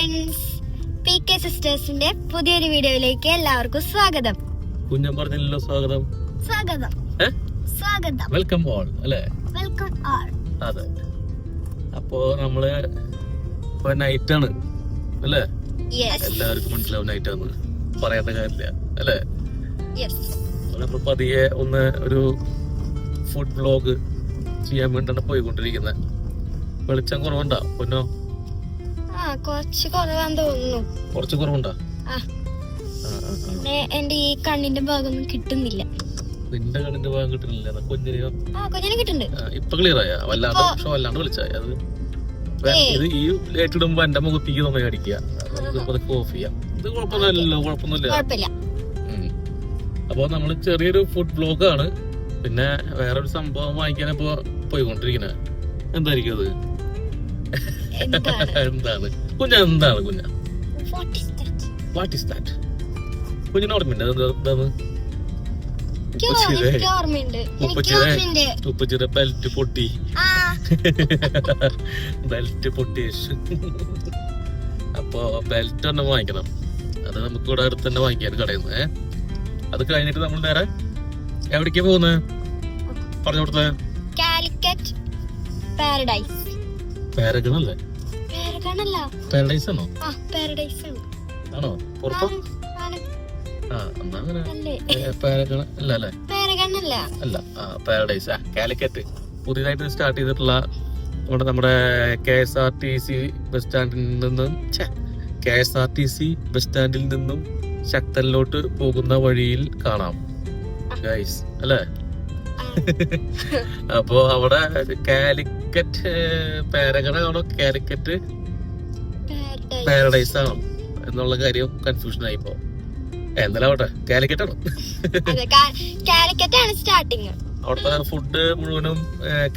Friends P K സിസ്റ്റേഴ്സിന്റെ പുതിയൊരു വീഡിയോയിലേക്ക് എല്ലാവർക്കും സ്വാഗതം. കുഞ്ഞൻ പറഞ്ഞല്ലോ സ്വാഗതം. സ്വാഗതം? സ്വാഗതം. വെൽക്കം ഓൾ അല്ലേ? വെൽക്കം ഓൾ അതെ. അപ്പോ നമ്മൾ ഇപ്പൊ നൈറ്റ് ആണ് അല്ലേ? എല്ലാവർക്കും മനസ്സിലാവും നൈറ്റ് ആണ് പറയാത്ത കാര്യമില്ല അല്ലേ? അപ്പൊ പതിയെ ഒന്ന് ഒരു ഫുഡ് വ്ലോഗ് ചെയ്യാൻ വേണ്ടിയാണ് പോയിക്കൊണ്ടിരിക്കുന്നത് വെളിച്ചം കുറവുണ്ടാവും പൊന്നോ? കുറച്ച് കുറവാന്ന് തോന്നുന്നു. കുറച്ച് കുറവുണ്ടോ? എന്റെ ഈ കണ്ണിന്റെ ഭാഗം കിട്ടുന്നില്ല. നിന്റെ കണ്ണിന്റെ ഭാഗം കിട്ടുന്നില്ല. ആ കൊഞ്ഞിനെ കിട്ടുന്നുണ്ട്. ഇപ്പൊ ക്ലിയർ ആയ? വല്ലാണ്ട് പക്ഷെ വല്ലാണ്ട് വിളിച്ചായ. അത് ഇത് ഈ ലൈറ്റ് ഇടുമ്പോ എന്റെ മുഖത്തേക്ക് നമ്മൾ അടിക്കുക. ഓഫ് ചെയ്യാം. ഇത് കുഴപ്പമൊന്നുമില്ലല്ലോ കുഴപ്പമൊന്നുമില്ല. കുഴപ്പമില്ല. ഉം. അപ്പൊ നമ്മൾ ചെറിയൊരു ഫുഡ് ബ്ലോഗ് ആണ്. പിന്നെ വേറൊരു സംഭവം വാങ്ങിക്കാൻ ഇപ്പൊ പോയിക്കൊണ്ടിരിക്കുന്നത് എന്തായിരിക്കും അത്? എന്താണ്? കുഞ്ഞ എന്താണ് കുഞ്ഞ? വാട്ട് ഇസ് ദാറ്റ് കുഞ്ഞിന് ഓർമ്മയുണ്ട്? എന്താണ്? ഉപ്പച്ചിയുടെ ബെൽറ്റ് പൊട്ടി. ബെൽറ്റ് പൊട്ടി. അപ്പോ ബെൽറ്റ് തന്നെ വാങ്ങിക്കണം. അത് നമുക്ക് ഇവിടെ അടുത്ത് തന്നെ വാങ്ങിക്കാൻ കടയിൽ നിന്ന്. അത് കഴിഞ്ഞിട്ട് നമ്മൾ നേരെ എവിടേക്കാ പോകുന്നത് പറഞ്ഞു കൊടുത്തേ. കാലിക്കറ്റ് പാരഡൈസ് പാരഗണല്ലേ പാരഗണല്ല പാരഡൈസ് ആണോ? ആ പാരഡൈസ് ആണ്. ആണോ? പുറത്തോ. ആ എന്നാ അങ്ങനെ. അല്ലേ? അല്ല? അല്ലേ. ആ പാരഡൈസ് ആ കാലിക്കറ്റ് പുതിയതായിട്ട് സ്റ്റാർട്ട് ചെയ്തിട്ടുള്ള ഇവിടെ നമ്മുടെ K S R T C bus സ്റ്റാൻഡിൽ നിന്നും K S R T C bus സ്റ്റാൻഡിൽ നിന്നും ശക്തനിലോട്ട് പോകുന്ന വഴിയിൽ കാണാം. ഗൈസ് അല്ലേ? അപ്പോ അവിടെ കാലിക്കറ്റ് പേരകട കാണോ കാലിക്കറ്റ് പാരഡൈസ് ആണ് എന്നുള്ള കാര്യം കൺഫ്യൂഷൻ ആയിപ്പോ എന്തായാലും ആവട്ടെ കാലിക്കറ്റ് ആണോ. കാലിക്കറ്റ് ആണ് സ്റ്റാർട്ടിങ് അവിടുത്തെ ഫുഡ് മുഴുവനും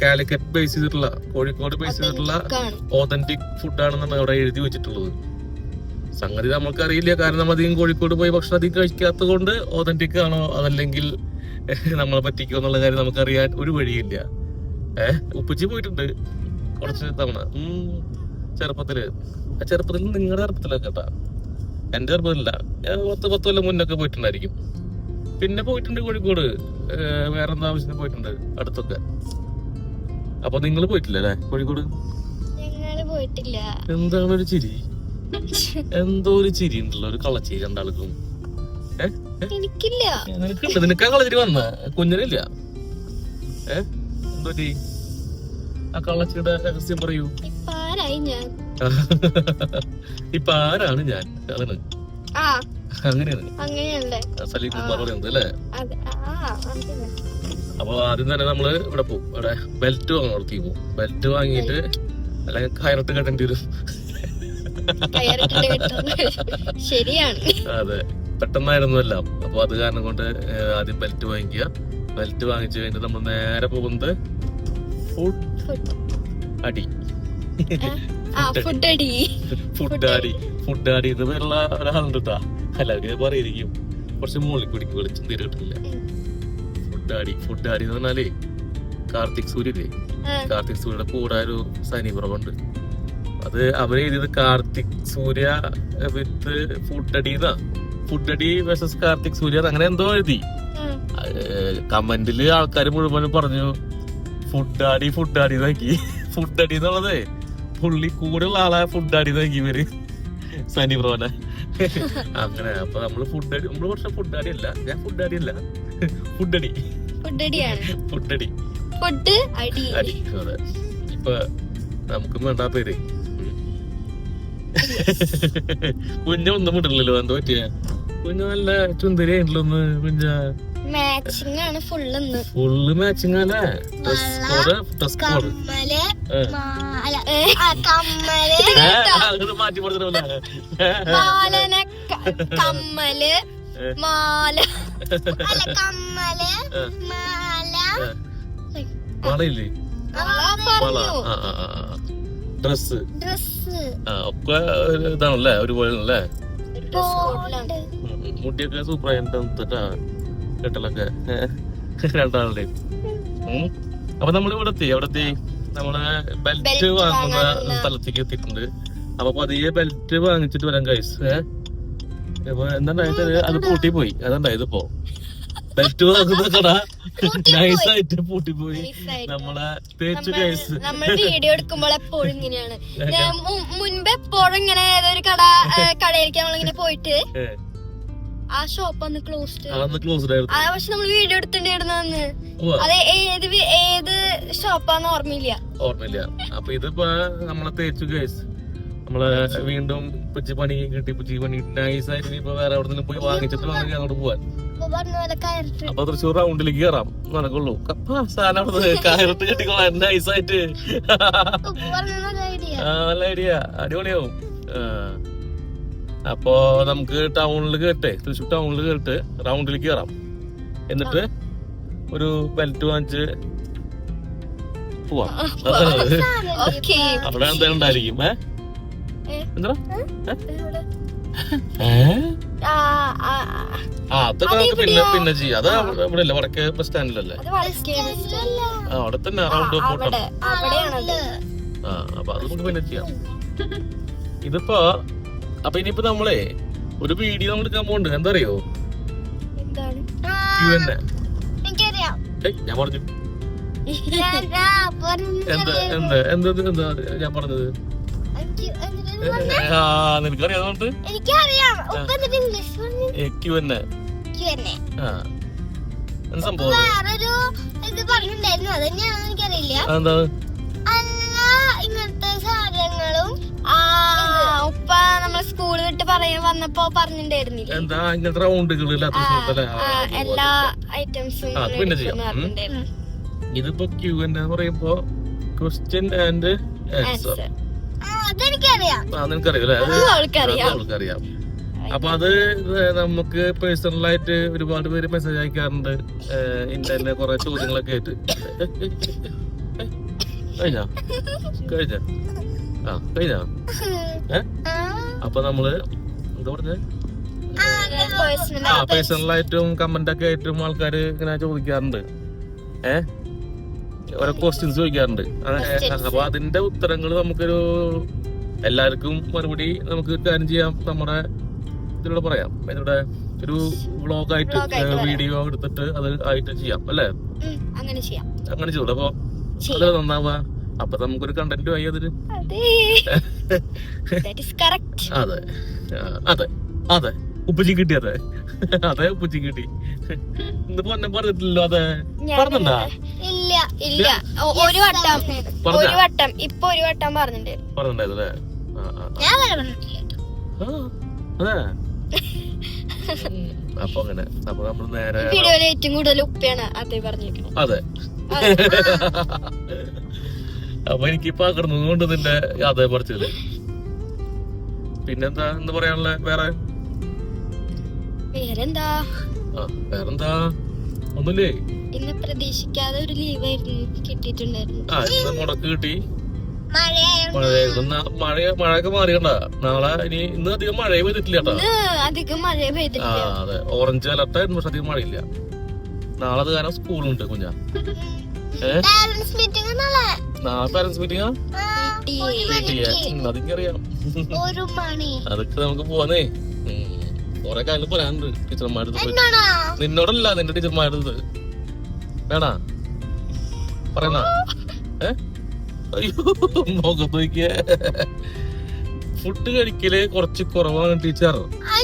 കാലിക്കറ്റ് ബേസ് ചെയ്തിട്ടുള്ള കോഴിക്കോട് ബേസ് ചെയ്തിട്ടുള്ള ഓതന്റിക് ഫുഡാണെന്നാണ് അവിടെ എഴുതി വെച്ചിട്ടുള്ളത്. സംഗതി നമുക്ക് അറിയില്ല കാരണം നമ്മൾ അധികം കോഴിക്കോട് പോയി ഭക്ഷണം അധികം കഴിക്കാത്തത് കൊണ്ട് ഓതന്റിക് ആണോ അതല്ലെങ്കിൽ നമ്മളെ പറ്റിക്കോ എന്നുള്ള കാര്യം നമുക്ക് അറിയാൻ ഒരു വഴിയില്ല. ഏഹ് ഉപ്പച്ചി പോയിട്ടുണ്ട് കുറച്ച് തവണ. ഉം, ചെറുപ്പത്തിൽ. ചെറുപ്പത്തിൽ നിങ്ങളുടെ ചെറുപ്പത്തിലൊക്കെ കേട്ടാ. എന്റെ ചെറുപ്പത്തിലില്ല. പത്ത് പത്ത് കൊല്ലം മുന്നൊക്കെ പോയിട്ടുണ്ടായിരിക്കും. പിന്നെ പോയിട്ടുണ്ട് കോഴിക്കോട്. വേറെ എന്താ ആവശ്യത്തിന് പോയിട്ടുണ്ട് അടുത്തൊക്കെ. അപ്പൊ നിങ്ങൾ പോയിട്ടില്ല അല്ലേ കോഴിക്കോട്? പോയിട്ടില്ല. എന്താണ് ഒരു ചിരി? എന്തോ ഒരു ചിരി ഉണ്ടല്ലോ ഒരു കള്ളച്ചിരി രണ്ടാൾക്കും? എനിക്കില്ല. നിനക്കുണ്ട് നിനക്കാ കളച്ചിരി വന്ന? കുഞ്ഞനില്ല. ഏ എന്തോ ആ കള്ളച്ചിരിയുടെ രഹസ്യം പറയൂ. ആരായി ഞാൻ. ഇപ്പൊ ആരാണ് ഞാൻ? അതാണ് ആ. അങ്ങനെയാണ്. അങ്ങനെയല്ലേ സലീം അല്ലേ. അപ്പൊ ആദ്യം തന്നെ നമ്മൾ ഇവിടെ പോകും ഇവിടെ ബെൽറ്റ് വാങ്ങി പോകും ബെൽറ്റ് വാങ്ങിയിട്ട് അല്ലെങ്കിൽ കയറിട്ട് കെട്ടേണ്ടി വരും. ശരിയാണ്. അതെ. പെട്ടെന്നായിരുന്നു എല്ലാം. അപ്പൊ അത് കാരണം കൊണ്ട് ആദ്യം ബെൽറ്റ് വാങ്ങിക്കുക. ബെൽറ്റ് വാങ്ങിച്ചു കഴിഞ്ഞിട്ട് നമ്മൾ നേരെ പോകുന്നത് ഫുഡ്. അടി. ആ ഫുഡ് അടി ഫുഡ് അടി ഫുഡ് അടി ഇത് പേരുള്ള ഒരാളുണ്ട് എല്ലാവർക്കും പറയിരിക്കും കുറച്ച് മുകളിൽ കുടിക്ക് വെളിച്ചം തീരെ കിട്ടില്ല ഫുഡ് അടി ഫുഡ് അടി എന്ന് പറഞ്ഞാലേ കാർത്തിക് സൂര്യല്ലേ? കാർത്തിക് സൂര്യയുടെ കൂടെ ഒരു സൈനിപ്രഭുണ്ട് അത് അവർ എഴുതിയത് കാർത്തിക് സൂര്യ വിത്ത് ഫുഡ് അടി എന്നാ. ഫുഡ് അടി വേഴ്സസ് കാർത്തിക് സൂര്യ അങ്ങനെ എന്തോ എഴുതി. കമന്റിൽ ആൾക്കാർ മുഴുവനും പറഞ്ഞു ഫുഡ് ഫുഡാടി ഫുഡ് അടി നോക്കി ഫുഡ് അടി എന്നുള്ളത് പുള്ളി കൂടെയുള്ള ആളെ ഫുഡ് അടി നോക്കി ഇവർ. സനി ബ്രോനെ. അങ്ങനെ അപ്പൊ നമ്മൾ ഫുഡ് അടി നമ്മൾ പക്ഷെ ഫുഡ് അടി അല്ല. ഞാൻ ഫുഡ് അടി അല്ല. ഫുഡ് അടി. ഫുഡ് അടി. ഫുഡ് അടി. അടി അതെ. ഇപ്പൊ നമുക്കും വേണ്ട പേര്. കുഞ്ഞൊന്നും വിടില്ലല്ലോ എന്താ പറ്റിയ? കുഞ്ഞ നല്ല ചുന്ദരിയായിട്ടില്ല ഒന്ന് കുഞ്ഞ. മാച്ചിങ് ആണ് ഫുള്ള് ഇന്ന്. ഫുള്ള് മാച്ചിങ് അല്ലേ ഡ്രസ് കോഡ് ഡ്രസ് കോഡ് കമ്മൽ. മാല കമ്മൽ മാറ്റി മാല. അല്ല കമ്മൽ വളയില്ലേ ഡ്രസ് ഡ്രസ് ഒക്കെ ഇതാണല്ലേ? ഒരുപോലെ മുടിയൊക്കെ സൂപ്പർ ആയിട്ടാ കെട്ടലൊക്കെ രണ്ടാളുടെയും. അപ്പൊ നമ്മൾ ഇവിടെ എത്തി അവിടെ എത്തി നമ്മൾ ബെൽറ്റ് വാങ്ങുന്ന സ്ഥലത്തേക്ക് എത്തിയിട്ടുണ്ട്. അപ്പൊ പതിയെ ബെൽറ്റ് വാങ്ങിച്ചിട്ട് വരാം ഏ? ഇപ്പൊ എന്താ അത് പൂട്ടി പോയി അതുണ്ടായത് ഇപ്പോ ബെൽറ്റ് വാങ്ങുന്ന കട. നൈസായിട്ട് പൂട്ടി പോയി നമ്മളെ തേച്ചു ഗൈസ് നമ്മൾ വീഡിയോ എടുക്കുമ്പോൾ എപ്പോഴും ഇങ്ങനെയാണ്. ഞാൻ മുൻപ് എപ്പോഴും ഇങ്ങനെ ഏതൊരു കട കടയിലേക്ക് നമ്മളിങ്ങനെ പോയിട്ട് ആ ഷോപ്പ് അന്ന് ക്ലോസ്ഡ് അതൊന്ന് ക്ലോസ്ഡ് ആയിരുന്നു ആ പക്ഷെ നമ്മൾ വീഡിയോ എടുത്തിട്ടുണ്ടായിരുന്നു അന്ന്. അത് ഏത് ഏത് ഷോപ്പാന്ന് ഓർമ്മയില്ല. ഓർമ്മയില്ല. അപ്പൊ ഇതിപ്പോ നമ്മളെ തേച്ചു ഗൈസ് നമ്മൾ വീണ്ടും പുച്ചി പണി കിട്ടി പണി നൈസായിട്ട് ഇപ്പൊ വേറെ എവിടെ പോയി വാങ്ങിച്ചിട്ട് വേണമെങ്കിൽ അങ്ങോട്ട് പോവാൻ. അപ്പൊ തൃശ്ശൂർ റൗണ്ടിലേക്ക് കയറാം നടക്കുള്ളൂ സാധനം കയറിട്ട് കിട്ടിക്കോളാം. നൈസായിട്ട് നല്ല ഐഡിയ അടിപൊളിയാവും. അപ്പോ നമുക്ക് ടൗണിൽ കേട്ടെ തൃശ്ശൂർ ടൗണിൽ കേട്ട് റൗണ്ടിലേക്ക് കയറാം എന്നിട്ട് ഒരു ബെൽറ്റ് വാങ്ങിച്ച് പോവാം. അവിടെ എന്തായാലും ഉണ്ടായിരിക്കും. ഏ? എന്താ ആ അതൊക്കെ നമുക്ക് പിന്നെ പിന്നെ ചെയ്യാം. അത് ഇവിടെ അല്ലേ വടക്കേ ബസ് സ്റ്റാൻഡിലല്ലേ അവിടെ തന്നെ റൗണ്ട് പോട്ടം ആ അപ്പൊ അത് നമുക്ക് പിന്നെ ചെയ്യാം. ഇതിപ്പോ അപ്പൊ ഇനിയിപ്പോ നമ്മളെ ഒരു വീഡിയോ നമ്മൾ എടുക്കാൻ പോകുന്നുണ്ട് എന്താ അറിയോ ഞാൻ പറഞ്ഞു. എന്ത് എന്ത് എന്താ എന്താ ഞാൻ പറഞ്ഞത്? നിനക്കറിയാം എനിക്കറിയില്ല. ഇങ്ങനത്തെ സാധനങ്ങളും ഉപ്പ നമ്മൾ സ്കൂൾ വിട്ട് പറയാൻ വന്നപ്പോ പറഞ്ഞിട്ടുണ്ടായിരുന്നില്ല എന്താ ഇങ്ങനത്തെ എല്ലാ ഐറ്റംസും അത് പിന്നെ ചെയ്യാം. ഉം. ഇതിപ്പോ ക്യൂ എന്ന് പറയുമ്പോ ക്വസ്റ്റ്യൻ ആൻഡ് ആൻസർ. അത് അപ്പൊ അത് നമുക്ക് പേഴ്സണൽ ആയിട്ട് ഒരുപാട് പേര് മെസ്സേജ് അയക്കാറുണ്ട്. ഇന്റർനെ കുറെ ചോദ്യങ്ങളൊക്കെ ആയിട്ട്. കഴിഞ്ഞ? കഴിഞ്ഞ? ആ കഴിഞ്ഞാ? അപ്പൊ നമ്മൾ എന്താ പറഞ്ഞേ? ആ പേഴ്സണൽ ആയിട്ടും കമന്റ് ഒക്കെ ആയിട്ടും ആൾക്കാർ ഇങ്ങനെ ചോദിക്കാറുണ്ട്. ഏ? ഓരോ ക്വസ്റ്റ്യൻസ് ചോദിക്കാറുണ്ട്. അപ്പൊ അതിന്റെ ഉത്തരങ്ങൾ നമുക്കൊരു എല്ലാവർക്കും മറുപടി നമുക്ക് കാര്യം ചെയ്യാം. നമ്മുടെ ഇതിലൂടെ പറയാം. ഇതിലൂടെ ഒരു വ്ളോഗ് ആയിട്ട് Vlog ആയിട്ട് വരാം. വീഡിയോ എടുത്തിട്ട് അത് ആയിട്ട് ചെയ്യാം അല്ലേ? അങ്ങനെ ചെയ്യാം. അങ്ങനെ ചെയ്തോളൂ. അപ്പൊ ചെയ്യാം. അത് നന്നാവുക അപ്പൊ നമുക്കൊരു കണ്ടന്റ് ആയി അതിന് അതെ. അതെ. അതെ. ഉപ്പച്ചി കിട്ടി അതെ. അതെ ഉപ്പച്ചി കിട്ടി. ഇന്ന് പൊന്നെ പറഞ്ഞിട്ടില്ലല്ലോ അതെ. പറഞ്ഞിട്ടുണ്ടാ ഇല്ല. ഇല്ല ഒരു വട്ടം? ഒരു വട്ടം. ഇപ്പൊ ഒരു വട്ടം പറഞ്ഞിട്ടുണ്ട് അതെ. അപ്പൊ അങ്ങനെ. അപ്പൊ നമ്മൾ നേരെ ഏറ്റവും കൂടുതൽ ഉപ്പയാണ് അതേ പറഞ്ഞിരിക്കുന്നത്. അതെ. അപ്പൊ എനിക്ക് പകർന്നത് കൊണ്ട് നിന്റെ അതേ പറിച്ചത് പിന്നെന്താ? എന്ന് പറയാനുള്ള? വേറെ? വേറെന്താ? ആ വേറെന്താ? ഒന്നുമില്ലേ? ഇന്ന് പ്രതീക്ഷിക്കാതെ ഒരു ലീവ് ആയിരുന്നു. കിട്ടിയിട്ടുണ്ടായിരുന്നു. ആ ഇന്ന് മുടക്ക് കിട്ടി. മഴയായോണ്ട്. മഴ മഴയൊക്കെ മാറിയണ്ട നാളെ ഇനി ഇന്ന് അധികം മഴ പെയ്തിട്ടില്ല അധികം മഴ ആ പെയ്തിട്ടില്ല അതെ. ഓറഞ്ച് അലർട്ടായിരുന്നു പക്ഷെ അധികം മഴയില്ല. നാളെ അത് കാരണം സ്കൂളുണ്ട് കുഞ്ഞാ. ഏഹ് നാളെ പാരന്റ്സ് മീറ്റിംഗാ ഒരു മണി അതൊക്കെ നമുക്ക് പോവാന്നേ. കൊറേ കാലം പറയാനുണ്ട് ടീച്ചർമാരുടെ നിന്നോടല്ല നിന്റെ ടീച്ചർമാരുടെ വേണ? പറയണ? ഏ? അയ്യോ മുഖത്ത് നോക്കിയേ. ഫുഡ് കഴിക്കൽ കുറച്ച് കുറവാണ് ടീച്ചർ.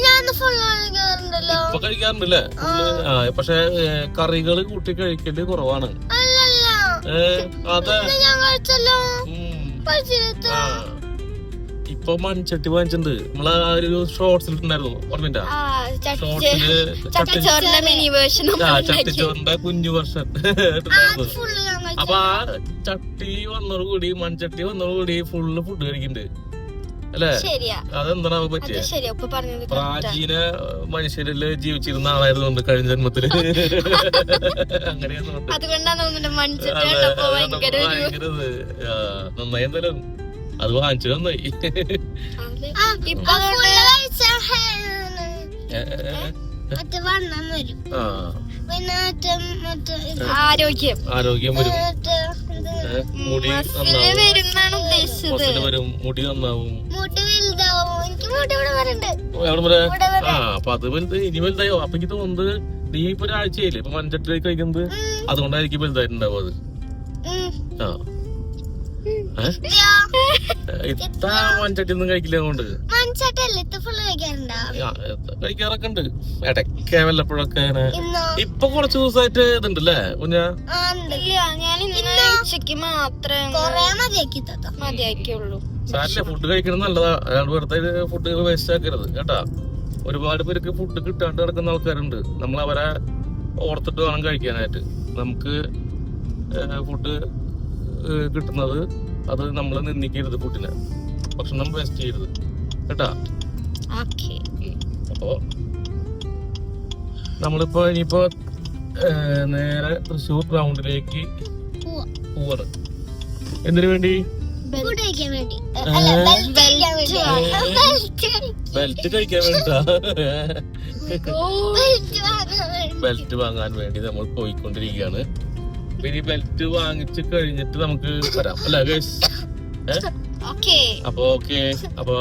ഞാൻ ഫുൾ കളിക്കാറുണ്ടല്ലോ ഇപ്പൊ കഴിക്കാറുണ്ടല്ലേ? പക്ഷെ കറികൾ കൂട്ടി കഴിക്കൽ കുറവാണ്. അതെ. ഞാൻ കഴിച്ചല്ലോ. ഇപ്പൊ മൺചട്ടി വാങ്ങിച്ചിട്ടുണ്ട്. നമ്മളെ ആ ഒരു ഷോർട്സിൽ ഇട്ടുണ്ടായിരുന്നു ഓർമ്മയില്ല ആ ചട്ടി ഷോർട്സിൽ ചട്ടി ചട്ടിച്ചോറിന്റെ വേർഷൻ കുഞ്ഞു വർഷം ഇട്ടുണ്ടായിരുന്നു ഫുള്ള് ഞാൻ കഴിച്ചു അപ്പൊ ആ ചട്ടി വന്നോടുകൂടി മൺചട്ടി വന്നോടുകൂടി ഫുള്ള് ഫുഡ് കഴിക്കുന്നുണ്ട്. അല്ലേ? ശരിയാ. അതെന്താണ്. പ്രാചീന മനുഷ്യരിൽ ജീവിച്ചിരുന്ന ആളായിരുന്നു കഴിഞ്ഞ ജന്മത്തിൽ. അങ്ങനെയായിരുന്നു മൺചട്ടി അതെ, നന്നായി എന്തായാലും. വാങ്ങിച്ചു നന്നായി. ആ. ആരോഗ്യം. ആരോഗ്യം വരും. മുടി വരുന്നാണ് ഉദ്ദേശിച്ചത്. വരും മുടി നന്നാവും. ആ അപ്പൊ അത് വലുത് ഇനി വലുതായോ? അപ്പൊ എനിക്ക് തോന്നുന്നത് നീ ഇപ്പൊ ഒരാഴ്ചയില്ലേ? ഇപ്പൊ മഞ്ചട്ടിലേക്ക് കഴിക്കുന്നത്? അതുകൊണ്ടായിരിക്കും വലുതായിട്ടുണ്ടാവും അത്. ആ? ഇത്ത മഞ്ചട്ടി ഒന്നും കഴിക്കില്ല അതുകൊണ്ട്. കഴിക്കാറൊക്കെ ഉണ്ട് ഇടയ്ക്ക് വല്ലപ്പോഴൊക്കെ ഇപ്പൊ കുറച്ച് ദിവസമായിട്ട് ഇതുണ്ടല്ലേ കുഞ്ഞ ഇല്ല ഞാൻ ഇന്ന് ഉച്ചയ്ക്ക് മാത്രമേ ഫുഡ് കഴിക്കണം നല്ലതാ. അയാൾ വെറുതെ ഫുഡ് വേസ്റ്റ് ആക്കരുത് കേട്ടാ. ഒരുപാട് പേർക്ക് ഫുഡ് കിട്ടാണ്ട് കിടക്കുന്ന ആൾക്കാരുണ്ട്. നമ്മൾ അവരെ ഓർത്തിട്ട് വേണം കഴിക്കാനായിട്ട്. നമുക്ക് ഫുഡ് കിട്ടുന്നത് അത് നമ്മൾ നിന്ദിക്കരുത് ഫുഡിനെ ഭക്ഷണം വേസ്റ്റ് ചെയ്യരുത്. കേട്ടാ? ഓക്കെ. അപ്പോ നമ്മളിപ്പോ ഇനിയിപ്പോ നേരെ തൃശ്ശൂർ ഗ്രൗണ്ടിലേക്ക് പോവാണ്. എന്തിനു വേണ്ടി? ബെൽറ്റ് കഴിക്കാൻ വേണ്ടിട്ടാ? ബെൽറ്റ് വാങ്ങാൻ വേണ്ടി നമ്മൾ പോയിക്കൊണ്ടിരിക്കുകയാണ്. അപ്പൊ ഇനി ബെൽറ്റ് വാങ്ങിച്ച് കഴിഞ്ഞിട്ട് നമുക്ക് വരാം. അല്ല ഗൈസ് അപ്പൊ ഓക്കെ. അപ്പൊ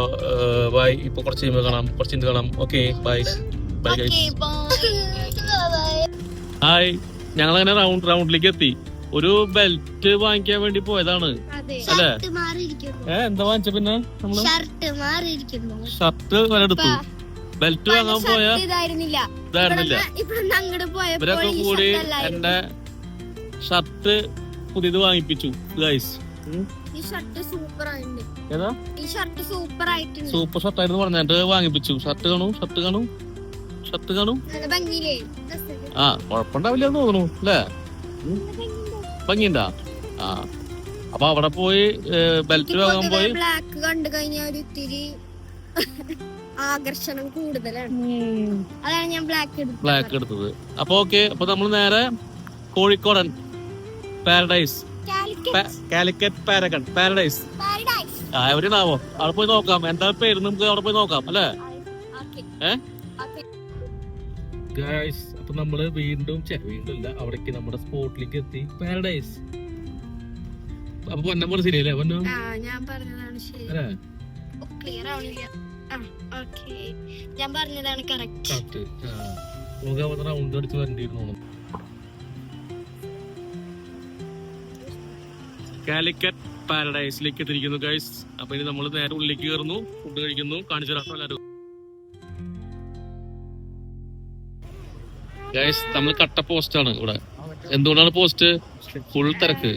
ബൈ ഇപ്പൊ കുറച്ച് കഴിയുമ്പോൾ കാണാം. കുറച്ച് ഇന്ന് കാണാം. Okay bye bye guys hi ഞങ്ങൾ അങ്ങനെ റൗണ്ട് റൗണ്ടിലേക്ക് എത്തി. ഒരു ബെൽറ്റ് വാങ്ങിക്കാൻ വേണ്ടി പോയതാണ്. അല്ലേ? ഏ എന്താ വാങ്ങിച്ച പിന്നെ നമ്മൾ? ഷർട്ട് വരെ എടുത്തു. ബെൽറ്റ് വാങ്ങാൻ പോയ ഇതായിരുന്നില്ല. ഇവരൊക്കെ കൂടി എന്റെ ഷർട്ട് പുതിയത് വാങ്ങിപ്പിച്ചു ഗൈസ് ഈ ഷർട്ട് സൂപ്പർ ആയിട്ടുണ്ട് ഏതാ? ഈ ഷർട്ട് സൂപ്പർ ആയിട്ടുണ്ട് സൂപ്പർ ഷർട്ടായിരുന്നു പറഞ്ഞിട്ട് വാങ്ങിപ്പിച്ചു. ഷർട്ട് കാണൂ ഷർട്ട് കാണൂ ഷർട്ട് കാണൂ. നല്ല ഭംഗിയില്ലേ? ആ കുഴപ്പമുണ്ടാവില്ല എന്ന് തോന്നുന്നു അല്ലേ? ഭംഗിണ്ടാ ആ. അപ്പൊ അവിടെ പോയി ബെൽറ്റ് വാങ്ങാൻ പോയി. ബ്ലാക്ക് കണ്ടു കഴിഞ്ഞാൽ ഒരു ഇത്തിരി ആകർഷണം കൂടുതലാണ്. അതാണ് ഞാൻ ബ്ലാക്ക് എടുത്തത്. ബ്ലാക്ക് എടുത്തത്. അപ്പൊ ഓക്കെ അപ്പൊ നമ്മൾ നേരെ കോഴിക്കോടൻ പാരഡൈസ് കാലിക്കറ്റ് പാരഗൺ പാരഡൈസ് ആ എവിടെയാണാവോ അവിടെ പോയി നോക്കാം. എന്താ പേര്? നമുക്ക് അവിടെ പോയി നോക്കാം അല്ലേ? ഏ? ഗായ്സ് അപ്പൊ നമ്മൾ വീണ്ടും വീണ്ടും ഇല്ല അവിടേക്ക് നമ്മുടെ സ്പോട്ടിലേക്ക് എത്തി. പാരഡൈസ് അപ്പൊ പൊന്നം പോലെ ശരിയല്ലേ? പൊന്നം? ഞാൻ പറഞ്ഞതാണ് ശരി. ക്ലിയർ ഞാൻ കറക്റ്റ് കറക്റ്റ് നമുക്ക് അവിടെ റൗണ്ട് അടിച്ച് വരണ്ടിയിരുന്നു കാലിക്കറ്റ് പാരഡൈസിലേക്ക് എത്തിയിരിക്കുന്നു ഗൈസ് അപ്പൊ ഇനി നമ്മൾ നേരെ ഉള്ളിലേക്ക് കയറുന്നു. ഫുഡ് കഴിക്കുന്നു. കാണിച്ചു തരാം എല്ലാവരും. ഗൈസ് നമ്മൾ കട്ട പോസ്റ്റ് ആണ് ഇവിടെ. എന്തുകൊണ്ടാണ് പോസ്റ്റ് ഫുൾ തിരക്ക്.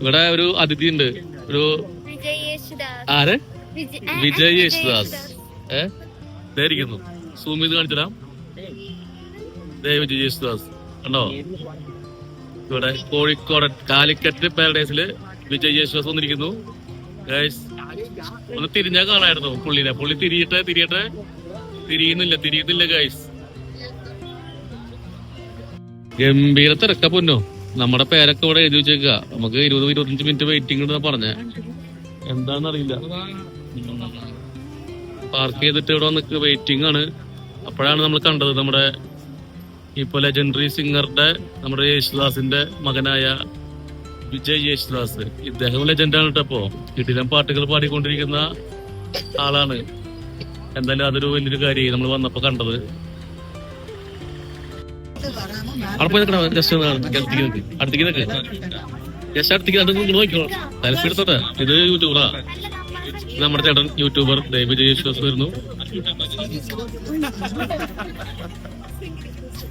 ഇവിടെ ഒരു അതിഥി ഉണ്ട്. ഒരു ആര്? വിജയ് യേശുദാസ് ഏ? ഇതായിരിക്കുന്നു സൂം കാണിച്ചു തരാം. ദേ വിജയ് യേശുദാസ് കണ്ടോ? ഇവിടെ കോഴിക്കോട് കാലിക്കറ്റ് പാരഡൈസിൽ വിജയ് യേശുദാസ് വന്നിരിക്കുന്നു. ഒന്ന് തിരിഞ്ഞാ കാണായിരുന്നു പുള്ളിനെ. പുള്ളി തിരിയട്ടെ തിരിയട്ടെ. തിരിയുന്നില്ല തിരിയുന്നില്ല ഗൈസ് ഗംഭീര തിരക്ക പൊന്നോ. നമ്മുടെ പേരൊക്കെ ഇവിടെ എഴുതി വെച്ചേക്ക. നമുക്ക് ഇരുപത് ഇരുപത്തഞ്ച് മിനിറ്റ് വെയിറ്റിംഗ് ഉണ്ടെന്ന് പറഞ്ഞ. എന്താന്നറിയില്ല പാർക്ക് ചെയ്തിട്ട് ഇവിടെ വന്ന് വെയിറ്റിംഗ് ആണ്. അപ്പോഴാണ് നമ്മൾ കണ്ടത് നമ്മുടെ ഇപ്പൊ ലെജൻഡറി സിംഗറുടെ നമ്മുടെ യേശുദാസിന്റെ മകനായ വിജയ് യേശുദാസ്. ഇദ്ദേഹം ലെജൻഡാണ് കേട്ടപ്പോ കിടിലം പാട്ടുകൾ പാടിക്കൊണ്ടിരിക്കുന്ന ആളാണ്. എന്തായാലും അതൊരു വലിയൊരു കാര്യം നമ്മൾ വന്നപ്പോ കണ്ടത്. അവിടെ നിൽക്കണം? ഇത് നമ്മുടെ ചേട്ടൻ യൂട്യൂബർ വിജയ് യേശുദാസ് വരുന്നു.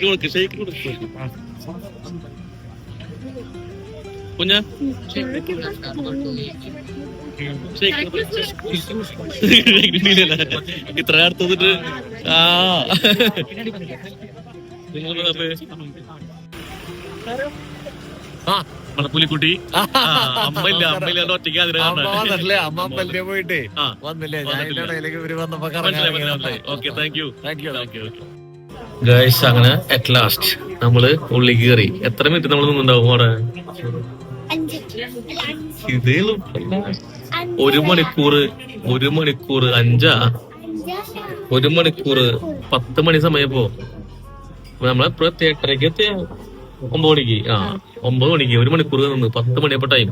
Shake കൊടുക്ക് ഷേക്ക് കൊടുക്ക്. കുഞ്ഞ. ഇത്ര അടുത്തതിട്ട് ആ. ആ അമ്മയില്ല അമ്മയില്ല ഒറ്റയ്ക്ക് അതിനെ അമ്മ അമ്മല്ലേ പോയിട്ടേ വന്നില്ലേ? ഓക്കെ താങ്ക് യു ഇവർ വന്നപ്പോ thank you. Thank you guys അങ്ങനെ അറ്റ് ലാസ്റ്റ് നമ്മൾ ഉള്ളി കയറി. എത്ര മിനിറ്റ് നമ്മൾ നിന്നുണ്ടാവും അവിടെ? ഇതേ ഒരു മണിക്കൂർ ഒരു മണിക്കൂർ അഞ്ചാ? ഒരു മണിക്കൂർ പത്ത് മണി സമയപ്പോ? നമ്മളെ എട്ടരയ്ക്ക് എത്തിയ? ഒമ്പത് മണിക്ക്. ആ ഒമ്പത് മണിക്ക്. ഒരു മണിക്കൂർ നിന്ന് പത്ത് മണിയപ്പോ ടൈം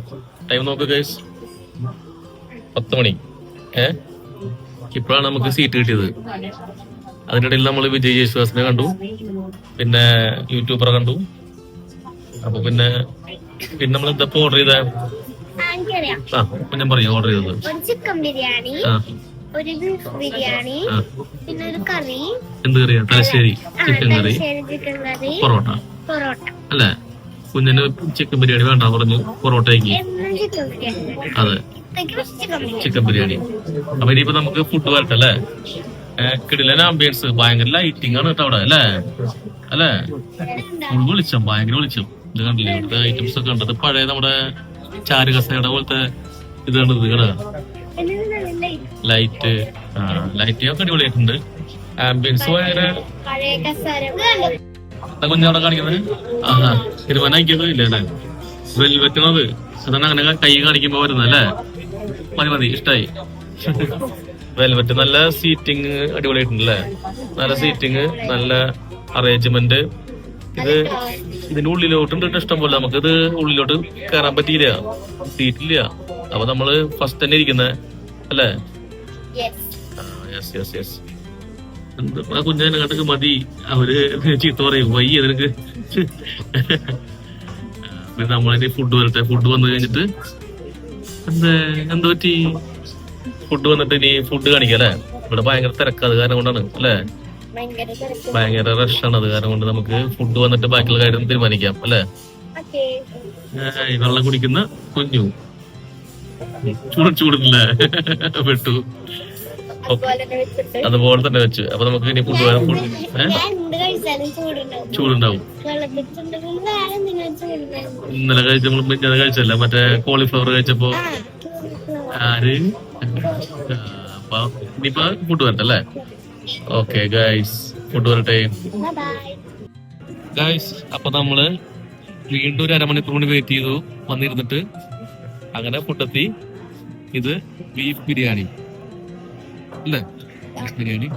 ടൈം നോക്ക് ഗൈസ് പത്ത് മണി. ഏ? ഇപ്പോഴാണ് നമുക്ക് സീറ്റ് കിട്ടിയത്. അതിനിടയിൽ നമ്മൾ വിജയ് യേശുദാസിനെ കണ്ടു. പിന്നെ യൂട്യൂബറെ കണ്ടു. അപ്പൊ പിന്നെ പിന്നെ നമ്മൾ എന്താ ഓർഡർ ചെയ്ത? ആ ഞാൻ പറയാം ഓർഡർ ചെയ്തത്. ചിക്കൻ ബിരിയാണി ഒരു ബീഫ് ബിരിയാണി പിന്നെ ഒരു കറി. എന്ത് കറിയാ തലശ്ശേരി ചിക്കൻ കറി. പൊറോട്ട. പൊറോട്ട. അല്ലേ? കുഞ്ഞിന് ചിക്കൻ ബിരിയാണി വേണ്ട പറഞ്ഞു. പൊറോട്ടയ്ക്ക്. അതെ. ചിക്കൻ ബിരിയാണി. അപ്പൊ ഇനിയിപ്പോ നമുക്ക് ഫുഡ് വരട്ടെ അല്ലേ? കിടിലൻ ആംബിയൻസ് ഭയങ്കര ലൈറ്റിംഗ് ആണ് കേട്ടോ അവിടെ. അല്ലേ? അല്ലേ? ഫുൾ വിളിച്ചം ഭയങ്കര വിളിച്ചം. ഇത് കണ്ടില്ലേ? ഇവിടുത്തെ ഐറ്റംസ് ഒക്കെ കണ്ടത് പഴയ നമ്മുടെ ചാരുകസയുടെ പോലത്തെ ഇത് കണ്ടത് ലൈറ്റ് ആ ലൈറ്റ് ഒക്കെ അടിപൊളിയായിട്ടുണ്ട്. ആംബിയൻസ് ഭയങ്കര കുഞ്ഞവിടെ കാണിക്കുന്നത്. ആഹാ തീരുമാനിക്കുന്നത് ഇല്ല അല്ലേ? വെൽവെറ്റണത് അതാണ് അങ്ങനെ കൈ കാണിക്കുമ്പോ വരുന്നത് അല്ലേ? മതി മതി ഇഷ്ടായി. വെൽവെറ്റ് നല്ല സീറ്റിംഗ് അടിപൊളിയായിട്ടുണ്ട് അല്ലേ നല്ല സീറ്റിംഗ് നല്ല അറേഞ്ച്മെന്റ് ഇത് ഇതിന്റെ ഉള്ളിലോട്ടുണ്ട് ഇഷ്ടം പോലെ നമുക്കിത് ഉള്ളിലോട്ട് കയറാൻ പറ്റിയില്ല. സീറ്റില്ല അപ്പൊ നമ്മൾ ഫസ്റ്റ് തന്നെ ഇരിക്കുന്നത് അല്ലേ? യെസ് യെസ് യെസ് ആ കുഞ്ഞിനെ കണ്ടക്ക് മതി. അവർ ചീത്ത പറയും. വയ്യ നിനക്ക്. നമ്മളതിന്റെ ഫുഡ് വരട്ടെ. ഫുഡ് വന്നു കഴിഞ്ഞിട്ട് എന്താ എന്താ പറ്റി? ഫുഡ് വന്നിട്ട് ഇനി ഫുഡ് കാണിക്കാം അല്ലേ? ഇവിടെ ഭയങ്കര തിരക്ക് അത് കാരണം കൊണ്ടാണ് അല്ലേ? ഭയങ്കര റഷാണ് അത് കാരണം കൊണ്ട് നമുക്ക് ഫുഡ് വന്നിട്ട് ബാക്കിയുള്ള കാര്യം തീരുമാനിക്കാം അല്ലേ? വെള്ളം കുടിക്കുന്ന കുഞ്ഞു. ചൂട് ചൂടില്ലേ? പെട്ടു. അതുപോലെ തന്നെ വെച്ച്. അപ്പൊ നമുക്ക് ഇനി ഫുഡ് വരാൻ ഫുഡ് ചൂടുണ്ടാവും. ഇന്നലെ കഴിച്ച നമ്മൾ മിഞ്ഞത് കഴിച്ചല്ല? മറ്റേ കോളിഫ്ലവർ കഴിച്ചപ്പോ? ആര്? അപ്പൊ ഇനിയിപ്പോ ഫുഡ് വരട്ടെ അല്ലേ ഓക്കെ ഗൈസ് ഫുഡ് വരട്ടെ ബൈ ഗൈസ് അപ്പൊ നമ്മൾ വീണ്ടും ഒരു അരമണിക്കൂർ കൂടി വെയിറ്റ് ചെയ്തു. വന്നിരുന്നിട്ട് അങ്ങനെ ഫുഡെത്തി ഇത് ബീഫ് ബിരിയാണി. അല്ലേ? ബീഫ് ബിരിയാണി.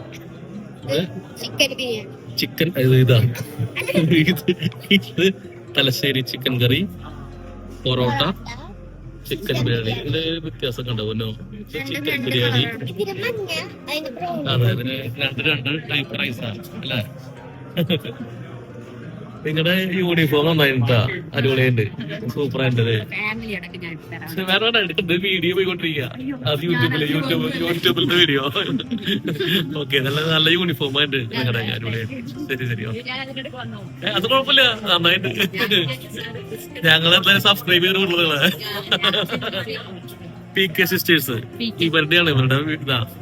ചിക്കൻ ഇത് ഇത് Thalassery chicken curry parotta chicken biryani ഇതിൽ വ്യത്യാസം ഇത് ചിക്കൻ ബിരിയാണി അതെ അതിന് രണ്ട് രണ്ട് ടൈപ്പ് റൈസാണ് അല്ലേ? നിങ്ങളുടെ യൂണിഫോം നന്നായിട്ടാ അടിപൊളിയുണ്ട് തരാം. പക്ഷെ വേറെ എടുക്കുന്നത് വീഡിയോ പോയിക്കൊണ്ടിരിക്കുക അത് യൂട്യൂബിൽ യൂട്യൂബ് യൂട്യൂബിലത്തെ വീഡിയോ ഓക്കെ നല്ല നല്ല യൂണിഫോം ആയിട്ട് നിങ്ങളുടെ അടിപൊളിയായിട്ട്. ശരി ശരി അത് കുഴപ്പമില്ല. നന്നായിട്ട്. ഞങ്ങൾ എന്തായാലും സബ്സ്ക്രൈബ് ചെയ്തിട്ടുള്ളതാണ് പി കെ സിസ്റ്റേഴ്സ് ഇവരുടെയാണ് ഇവരുടെ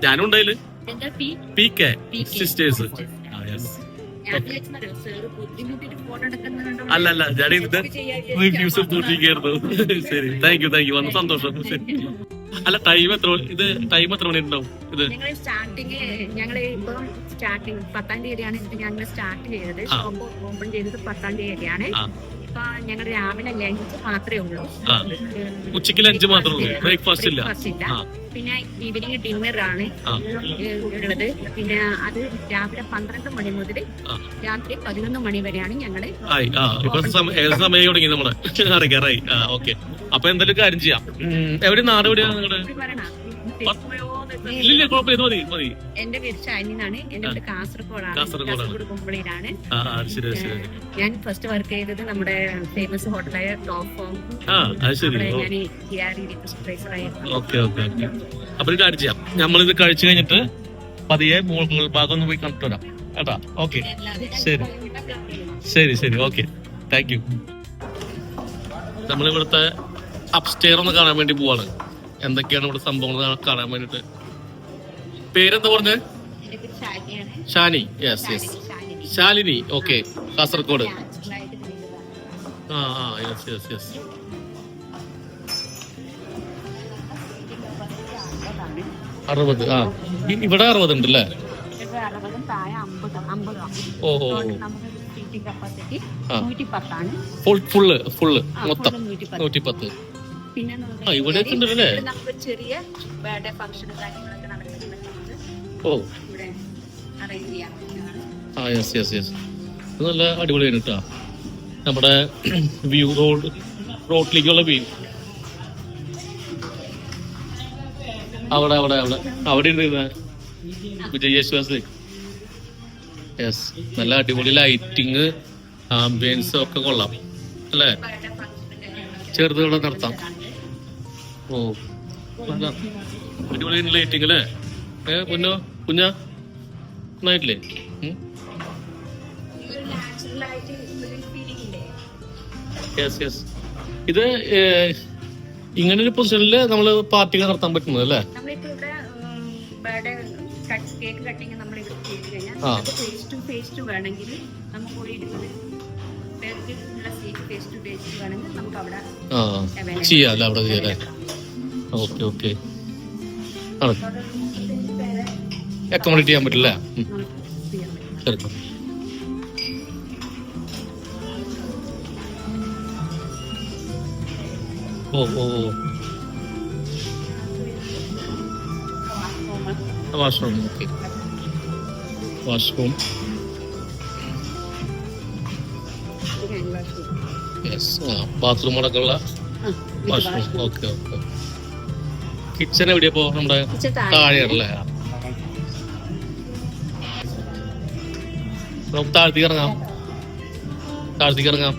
ഞാനും ഉണ്ടായിൽ എന്താ പി കെ സിസ്റ്റേഴ്സ് ആ വിചാരിച്ചത് സാറ് ബുദ്ധിമുട്ടിട്ട് ഫോട്ടോ എടുക്കുന്നുണ്ടോ? അല്ല അല്ല ഞാൻ ഇതിന്റെ റിവ്യൂസ് എടുത്തോണ്ടിരിക്കുന്നു ശരി താങ്ക് യു താങ്ക് യു വന്ന സന്തോഷം. ശരി. അല്ല ടൈം എത്ര ഇത് ടൈം എത്ര മണി ഉണ്ടാവും ഇത് സ്റ്റാർട്ടിങ് ഞങ്ങൾ ഇപ്പം സ്റ്റാർട്ടിങ് പത്താം തീയതിയാണ് ഇത് ഞങ്ങൾ സ്റ്റാർട്ട് ചെയ്തത്. ഓപ്പൺ ചെയ്തത് പത്താം തീയതിയാണ്. ഇപ്പൊ രാവിലെ ലഞ്ച് മാത്രമേ ഉള്ളൂ. ആ. ഉച്ചയ്ക്ക് ലഞ്ച് മാത്രമേ ഉള്ളൂ. ബ്രേക്ക്ഫാസ്റ്റ് ഇല്ല. ബ്രേക്ക്ഫാസ്റ്റ് ഇല്ല. ആ. പിന്നെ ഈവനിങ് ഡിന്നർ ആണ് ആ. ഏഹ് ഉള്ളത്. പിന്നെ അത് രാവിലെ പന്ത്രണ്ട് മണി മുതൽ ആ. രാത്രി പതിനൊന്ന് മണി വരെയാണ് ഞങ്ങൾ ആയി. ആ ഇപ്പൊ സമ- ഏത് സമയം തുടങ്ങി നമ്മൾ? അറിയിക്കാറായി. ആ ഓക്കെ. അപ്പൊ എന്തായാലും കാര്യം ചെയ്യാം. ഉം, എവിടെ നാട് എവിടെയാണ് നിങ്ങളുടെ ഇല്ലില്ല കുഴപ്പമില്ല മതി മതി. എന്റെ പേര് ഷൈനിന്നാണ്. എന്റെ പേര് കാസർഗോഡാണ്. കാസർഗോഡ് കുമ്പളിയിലാണ്. ഞാൻ ഫസ്റ്റ് വർക്ക് ചെയ്തത് നമ്മുടെ ഫേമസ് ഹോട്ടലായ ടോപ്പ് ഫോം ഞാൻ ഓക്കെ അപ്പൊ ഒരു കാര്യം ചെയ്യാം. നമ്മളിത് കഴിച്ചു കഴിഞ്ഞിട്ട് പതിയെ മുകൾ ഭാഗം ഒന്ന് പോയി കണ്ടിട്ട് വരാം. കേട്ടാ? ഓക്കെ. ശരി. ശരി ശരി. ഓക്കെ. Thank you. നമ്മൾ ഇവിടുത്തെ അപ്സ്റ്റെയർ ഒന്ന് കാണാൻ വേണ്ടി പോവാണ്. എന്തൊക്കെയാണ് ഇവിടെ സംഭവങ്ങൾ കാണാൻ വേണ്ടിട്ട് പേരെന്താ പറഞ്ഞത് Shani yes yes Shalini. Okay Kasaragod. ആ ആ യെസ് യെസ് യെസ് അറുപത് ആ. ഇവിടെ അറുപത് ഉണ്ട് അല്ലേ ഓ ഓ ഫുൾ ഫുള്ള് ഫുള്ള് മൊത്തം ആ, ഇവിടെ ചെറിയ ഫംഗ്ഷൻ ഓ. ആ യെസ് യെസ് യെസ് നല്ല അടിപൊളിയാണ് കേട്ടോ. നമ്മുടെ വ്യൂ റോഡ് റോഡിലേക്കുള്ള വ്യൂ അവിടെ അവിടെ അവിടെ. അവിടെ ഇരുന്ന വിജയ് യേശുദാസ് യെസ് നല്ല അടിപൊളി ലൈറ്റിങ് ആംബിയൻസ് ഒക്കെ കൊള്ളാം. അല്ലേ? ബർത്ത്ഡേ ഫംഗ്ഷൻ ചെറുത് ഇവിടെ നടത്താം ഓ നല്ല അടിപൊളി ലൈറ്റിംഗ് അല്ലേ? ഏ കുഞ്ഞോ? കുഞ്ഞ? നന്നായിട്ടില്ലേ? യെസ് യെസ് ഇത് ഇങ്ങനെ ഒരു പൊസിഷനിൽ നമ്മൾ പാർട്ടികൾ നടത്താൻ പറ്റുന്നത് അല്ലേ? കേക്ക് കട്ടിങ് നമ്മൾ ഇവിടെ ചെയ്ത് കഴിഞ്ഞാൽ ആ. ഫേസ് ടു ഫേസ് ടു വേണമെങ്കിൽ നമുക്ക് പോയി എടുക്കുന്നത് ഉള്ള seat phase two phase two വേണമെങ്കിൽ നമുക്ക് അവിടെ ചെയ്യാം അവിടെ ചെയ്യാം ഓക്കെ ഓക്കെ അക്കോമഡേറ്റ് ചെയ്യാൻ പറ്റില്ല. ഓ ഓ ഓ. വാഷ്റൂം ഓക്കെ വാഷ്റൂം യെസ് ആ ബാത്റൂം അടക്കമുള്ള വാഷ്റൂം ഓക്കെ ഓക്കെ കിച്ചൺ എവിടെയാ പോ നമ്മുടെ താഴെയാണല്ലേ നമുക്ക് താഴ്ത്തി ഇറങ്ങാം. താഴ്ത്തി ഇറങ്ങാം.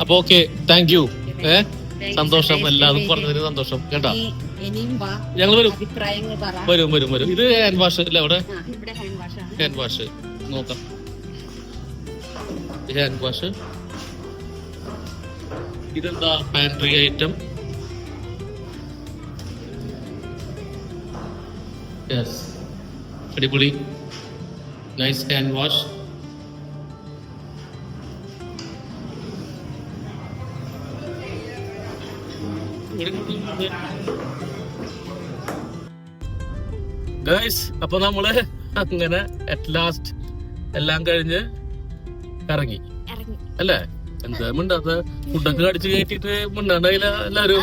അപ്പൊ ഓക്കെ താങ്ക് യു ഏ? സന്തോഷം എല്ലാതും പറഞ്ഞതിന് സന്തോഷം. കേട്ടാ? ഞങ്ങൾ വരും. വരും വരും വരും. ഇത് ഹാൻഡ് വാഷ് അല്ലേ അവിടെ? ഇവിടെ ഹാൻഡ് വാഷ് ഹാൻഡ് വാഷ് നോക്കാം. ഹാൻഡ് വാഷ് ഇതെന്താ? പാൻട്രി ഐറ്റം യെസ് അടിപൊളി. നൈസ് can വാഷ് ഗൈസ് അപ്പൊ നമ്മൾ അങ്ങനെ അറ്റ് ലാസ്റ്റ് എല്ലാം കഴിഞ്ഞ് ഇറങ്ങി. അല്ലേ? എന്താ മിണ്ടാത്ത? ഫുഡൊക്കെ കടിച്ചു കയറ്റിട്ട് മിണ്ടാണ്ടായില്ല എല്ലാരും.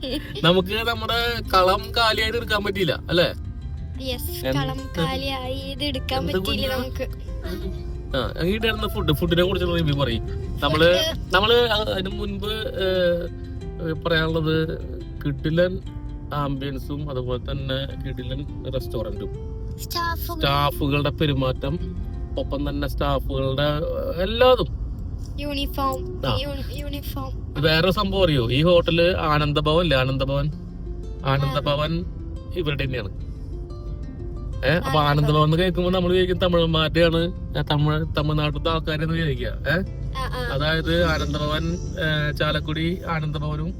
നമുക്ക് നമ്മുടെ കളം കാലിയായിട്ട് എടുക്കാൻ പറ്റിയില്ല അല്ലേ? യെസ് ഇത് എടുക്കാൻ പറ്റിയില്ല നമുക്ക്. ഫുഡ് ഫുഡിനെ കുറിച്ചുള്ള റിവ്യൂ പറയും. നമ്മൾ നമ്മൾ അതിന് മുൻപ് പറയാനുള്ളത് കിടിലൻ ആംബിയൻസും അതുപോലെ തന്നെ കിടിലൻ റെസ്റ്റോറന്റും സ്റ്റാഫുകളുടെ പെരുമാറ്റം ഒപ്പം തന്നെ സ്റ്റാഫുകളുടെ എല്ലാതും. യൂണിഫോം. യൂണിഫോം വേറെ സംഭവം അറിയോ? ഈ ഹോട്ടൽ ആനന്ദഭവൻ അല്ലേ ആനന്ദഭവൻ? ആനന്ദഭവൻ ഇവരുടെ തന്നെയാണ്. ഏഹ് അപ്പൊ ആനന്ദഭവൻ എന്ന് കേൾക്കുമ്പോ നമ്മൾ വിചാരിക്കും തമിഴന്മാരുടെയാണ് തമിഴ് തമിഴ്നാട്ടിലത്തെ ആൾക്കാരെന്ന് വിചാരിക്കുക. ഏഹ് അതായത് ആനന്ദഭവൻ ചാലക്കുടി ആനന്ദഭവനും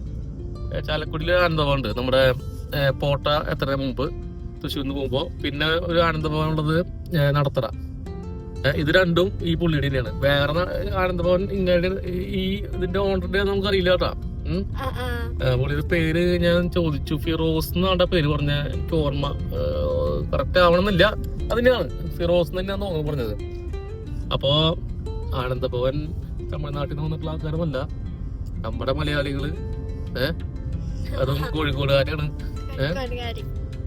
ചാലക്കുടിയിൽ ആനന്ദഭവൻ ഉണ്ട്. നമ്മുടെ പോട്ട എത്ര മുമ്പ്? തൃശ്ശൂരിന്ന് പോകുമ്പോ. പിന്നെ ഒരു ആനന്ദഭവൻ ഉള്ളത് നടത്തറ. ഇത് രണ്ടും ഈ പുള്ളിയുടെ തന്നെയാണ് വേറെ ആനന്ദഭവൻ ഇങ്ങനെ ഈ ഇതിന്റെ ഓണറിന്റെ നമുക്ക് അറിയില്ല കേട്ടാ. പുള്ളിയുടെ പേര് ഞാൻ ചോദിച്ചു. ഫിറോസ് എന്നാണ് പേര് പറഞ്ഞ എനിക്ക് ഓർമ്മ. കറക്റ്റ് ആവണമെന്നില്ല. അതിനാണ്. ഫിറോസ് തന്നെയാണ് തോന്നുന്നു പറഞ്ഞത്. അപ്പോ ആനന്ദഭവൻ തമിഴ്നാട്ടിൽ നിന്ന് വന്നിട്ടുള്ള ആൾക്കാരുമല്ല. നമ്മുടെ മലയാളികൾ ഏഹ് അതും കോഴിക്കോടുകാരാണ്. ഏഹ്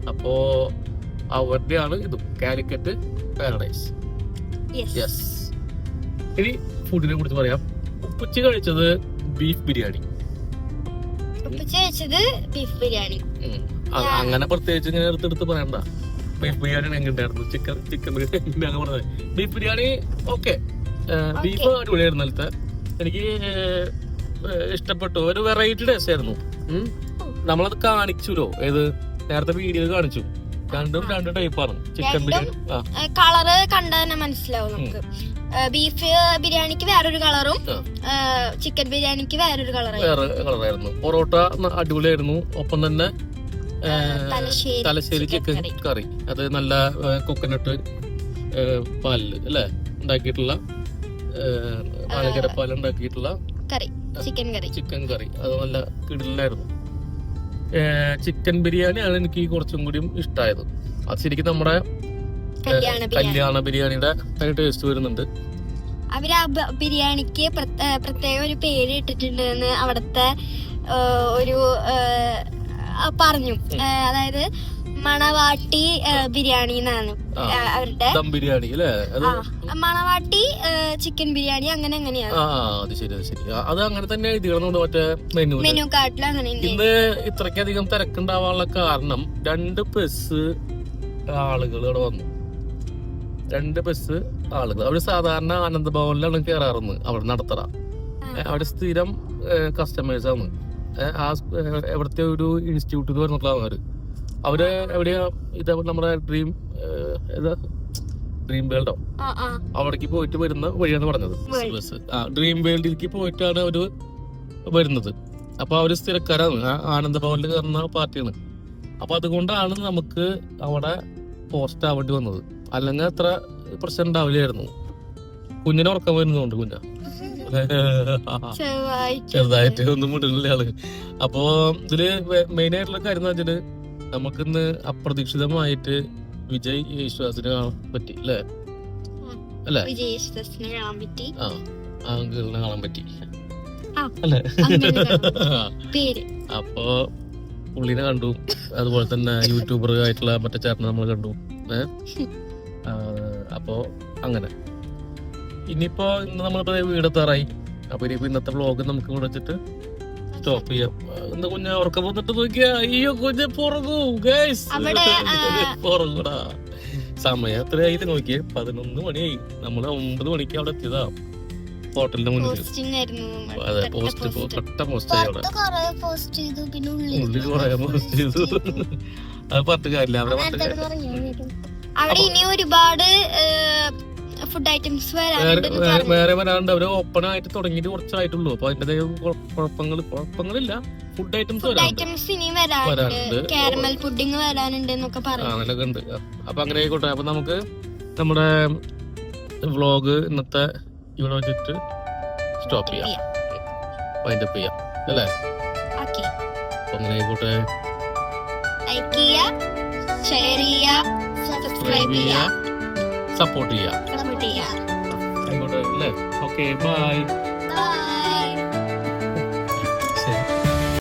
അപ്പോ അവരുടെയാണ് ഇതും. കാലിക്കറ്റ് പാരഡൈസ്. യെസ് ഇനി ഫുഡിനെ കുറിച്ച് പറയാം. ഉപ്പുച്ച കഴിച്ചത് ബീഫ് ബിരിയാണി. ബീഫ് ബിരിയാണി. അങ്ങനെ പ്രത്യേകിച്ച് ഇങ്ങനെ എടുത്തെടുത്ത് പറയണ്ട. ബീഫ് ബിരിയാണി എങ്ങനെയുണ്ടായിരുന്നു ചിക്കൻ ചിക്കൻ ബിരിയാണി അങ്ങനെ പറഞ്ഞത്. ബീഫ് ബിരിയാണി ഓക്കെ ബീഫ് അടിപൊളിയായിരുന്നു ഇന്നലത്തെ. എനിക്ക് ഇഷ്ടപ്പെട്ടു. ഒരു വെറൈറ്റി ടേസ്റ്റ് ആയിരുന്നു. നമ്മളത് കാണിച്ചുല്ലോ ഏത്? നേരത്തെ വീഡിയോ കാണിച്ചു. രണ്ടും രണ്ട് ടൈപ്പാണ് ചിക്കൻ ബിരിയാണി. കളറ് കണ്ടാൽ മനസ്സിലാവും നമുക്ക്. ബീഫ് ബിരിയാണിക്ക് വേറൊരു കളറും ചിക്കൻ ബിരിയാണിക്ക് വേറൊരു കളറും വേറെ കളറായിരുന്നു. പൊറോട്ട അടിപൊളിയായിരുന്നു. ഒപ്പം തന്നെ തലശ്ശേരി ചിക്കൻ കറി. അത് നല്ല കൊക്കനട്ട് പാലിൽ അല്ലെ? ഉണ്ടാക്കിയിട്ടുള്ള പാലക്കര പാൽ ഉണ്ടാക്കിയിട്ടുള്ള കറി ചിക്കൻ കറി. ചിക്കൻ കറി. അത് നല്ല കിടിലായിരുന്നു. ചിക്കൻ ബിരിയാണി ആണ് എനിക്ക് കുറച്ചും കൂടിയും ഇഷ്ടമായത് അത് ശരിക്കും നമ്മുടെ കല്യാണ ബിരിയാണി. കല്യാണ ബിരിയാണിയുടെ ടേസ്റ്റ് വരുന്നുണ്ട്. അവർ ആ ബിരിയാണിക്ക് പ്ര- പ്രത്യേക ഒരു പേര് ഇട്ടിട്ടുണ്ടെന്ന് അവിടുത്തെ ഏ, ഒരു പറഞ്ഞു. അതായത് മണവാട്ടി ബിരിയാണി എന്നാണ്. അവരുടെ ദം ബിരിയാണി അല്ലേ? മണവാട്ടി ചിക്കൻ ബിരിയാണി അങ്ങനെ അങ്ങനെയാണ്. ആ അത് ശരി അത് ശരി. അത് അങ്ങനെ തന്നെ എഴുതികളുണ്ട് മറ്റേ മെനു മെനു കാർഡിൽ അങ്ങനെ. ഇന്ന് ഇത്രയ്ക്കധികം തിരക്കുണ്ടാവാനുള്ള കാരണം രണ്ട് ബസ് ആളുകൾ ഇവിടെ വന്നു. രണ്ട് ബസ് ആളുകൾ അവർ സാധാരണ ആനന്ദ ഭവനിലാണ് കയറാറുന്നത് അവിടെ നടത്തറ. അവിടെ സ്ഥിരം കസ്റ്റമേഴ്സ് ആണ്. ആ എവിടത്തെ ഒരു ഇൻസ്റ്റിറ്റ്യൂട്ടിൽ നിന്ന് പറഞ്ഞിട്ടുള്ള അവർ. അവർ എവിടെയാ? ഇത് നമ്മുടെ ഡ്രീം ഏതാ? ഡ്രീം വേൾഡോ അവിടേക്ക് പോയിട്ട് വരുന്ന വഴിയാണ് പറഞ്ഞത്. ബസ് ആ ഡ്രീം വേൾഡിലേക്ക് പോയിട്ടാണ് അവർ വരുന്നത്. അപ്പൊ അവർ സ്ഥിരക്കാരാണ്. ആ ആനന്ദ ഭവനിൽ കയറുന്ന പാർട്ടിയാണ്. അപ്പൊ അതുകൊണ്ടാണ് നമുക്ക് അവിടെ പോസ്റ്റ് ആവേണ്ടി വന്നത്. അല്ലെങ്കിൽ അത്ര പ്രശ്നം ഉണ്ടാവില്ലായിരുന്നു കുഞ്ഞിനെ ഉറക്കം വരുന്നുണ്ട് കുഞ്ഞ. ചെറുതായിട്ട്. ഒന്നും മുടില്ല ആൾ. അപ്പോ ഇതിൽ മെയിൻ ആയിട്ടുള്ള കാര്യം എന്ന് വെച്ചാൽ നമുക്കിന്ന് അപ്രതീക്ഷിതമായിട്ട് വിജയ് യേശുദാസിനെ കാണാൻ പറ്റി അല്ലേ? അല്ലേ? ആ ഗേളിനെ കാണാൻ പറ്റി. അല്ലേ? അപ്പോ പുള്ളിനെ കണ്ടു. അതുപോലെ തന്നെ യൂട്യൂബർ ആയിട്ടുള്ള മറ്റേ ചേട്ടനെ നമ്മൾ കണ്ടു. ഏ? ആ, അപ്പോ അങ്ങനെ. ഇനിയിപ്പോൾ ഇന്ന് നമ്മളിപ്പോ വീടെത്താറായി. അപ്പോൾ ഇനിയിപ്പോൾ ഇന്നത്തെ വ്ളോഗ് നമുക്ക് ഇവിടെ വെച്ചിട്ട് സ്റ്റോപ്പ് ചെയ്യാം. ഇന്ന് കുഞ്ഞ് ഉറക്കം വന്നിട്ട് നോക്കിയാ അയ്യോ കുഞ്ഞ് പുറകൂ ഗൈസ് പുറകൂടാ സമയം എത്രയായി നോക്കിയേ? പതിനൊന്ന് മണിയായി. നമ്മൾ ഒമ്പത് മണിക്ക് അവിടെ എത്തിയതാ. ഹോട്ടലിന്റെ മുന്നിൽ നമ്മൾ. അതെ പോസ്റ്റ്. തൊട്ട പോസ്റ്റ് ആയി അവിടെ. ഉള്ളിൽ കുറെ പോസ്റ്റ് ചെയ്തു. അത് പറഞ്ഞിട്ട് കാര്യമില്ല അവിടെ പറഞ്ഞിട്ട് കാര്യമില്ല. അവിടെ ഇനി ഒരുപാട് ഫുഡ് ഐറ്റംസ് വേറെ വരാണ്ട് അവർ ഓപ്പൺ ആയിട്ട് തുടങ്ങിയിട്ട് കുറച്ചായിട്ടുള്ളൂ. അപ്പൊ അതിന്റെ കുഴപ്പങ്ങൾ കുഴപ്പങ്ങളില്ല. ഫുഡ് ഐറ്റംസ് ഐറ്റംസ് ഇനി വരാനുണ്ട്. കാരമൽ പുഡിംഗ് വരാനുണ്ട് എന്നൊക്കെ അങ്ങനെയൊക്കെ ഉണ്ട്. അപ്പൊ അങ്ങനെ ആയിക്കോട്ടെ. അപ്പൊ നമുക്ക് നമ്മുടെ വ്ളോഗ് ഇന്നത്തെ ഇവിടെ വെച്ചിട്ട് സ്റ്റോപ്പ് ചെയ്യാം. വൈൻഡപ്പ് ചെയ്യാം. അല്ലേ? അങ്ങനെ ആയിക്കോട്ടെ. ലൈക്ക് ചെയ്യുക ഷെയർ ചെയ്യുക സബ്സ്ക്രൈബ് ചെയ്യുക സപ്പോർട്ട് ചെയ്യാം. സപ്പോർട്ട് ചെയ്യുക ആയിക്കോട്ടെ അല്ലേ? Okay bye by